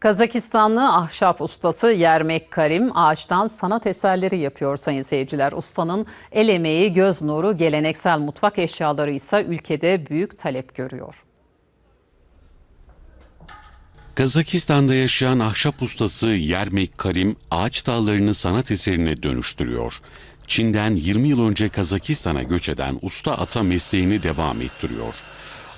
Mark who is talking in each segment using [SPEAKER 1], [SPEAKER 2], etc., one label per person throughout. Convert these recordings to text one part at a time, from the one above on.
[SPEAKER 1] Kazakistanlı ahşap ustası Yermek Karim ağaçtan sanat eserleri yapıyor sayın seyirciler. Ustanın el emeği, göz nuru, geleneksel mutfak eşyaları ise ülkede büyük talep görüyor.
[SPEAKER 2] Kazakistan'da yaşayan ahşap ustası Yermek Karim ağaç dallarını sanat eserine dönüştürüyor. Çin'den 20 yıl önce Kazakistan'a göç eden usta ata mesleğini devam ettiriyor.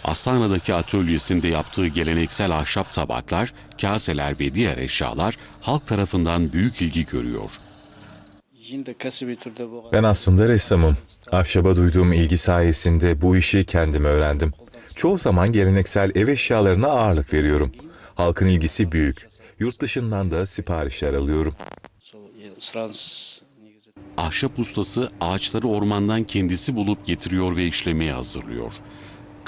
[SPEAKER 2] Astana'daki atölyesinde yaptığı geleneksel ahşap tabaklar, kaseler ve diğer eşyalar halk tarafından büyük ilgi görüyor.
[SPEAKER 3] Ben aslında ressamım. Ahşaba duyduğum ilgi sayesinde bu işi kendim öğrendim. Çoğu zaman geleneksel ev eşyalarına ağırlık veriyorum. Halkın ilgisi büyük. Yurt dışından da siparişler alıyorum.
[SPEAKER 2] Ahşap ustası ağaçları ormandan kendisi bulup getiriyor ve işlemeye hazırlıyor.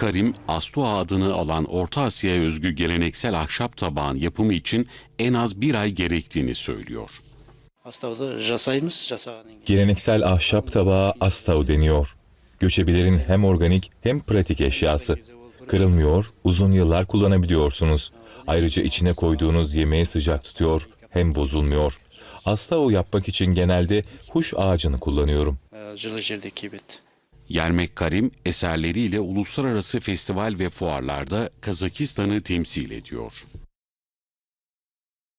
[SPEAKER 2] Karim, Astua adını alan Orta Asya'ya özgü geleneksel ahşap tabağın yapımı için en az bir ay gerektiğini söylüyor.
[SPEAKER 3] Geleneksel ahşap tabağa astav deniyor. Göçebilerin hem organik hem pratik eşyası. Kırılmıyor, uzun yıllar kullanabiliyorsunuz. Ayrıca içine koyduğunuz yemeği sıcak tutuyor, hem bozulmuyor. Astavu yapmak için genelde huş ağacını kullanıyorum.
[SPEAKER 2] Yermek Karim eserleriyle uluslararası festival ve fuarlarda Kazakistan'ı temsil ediyor.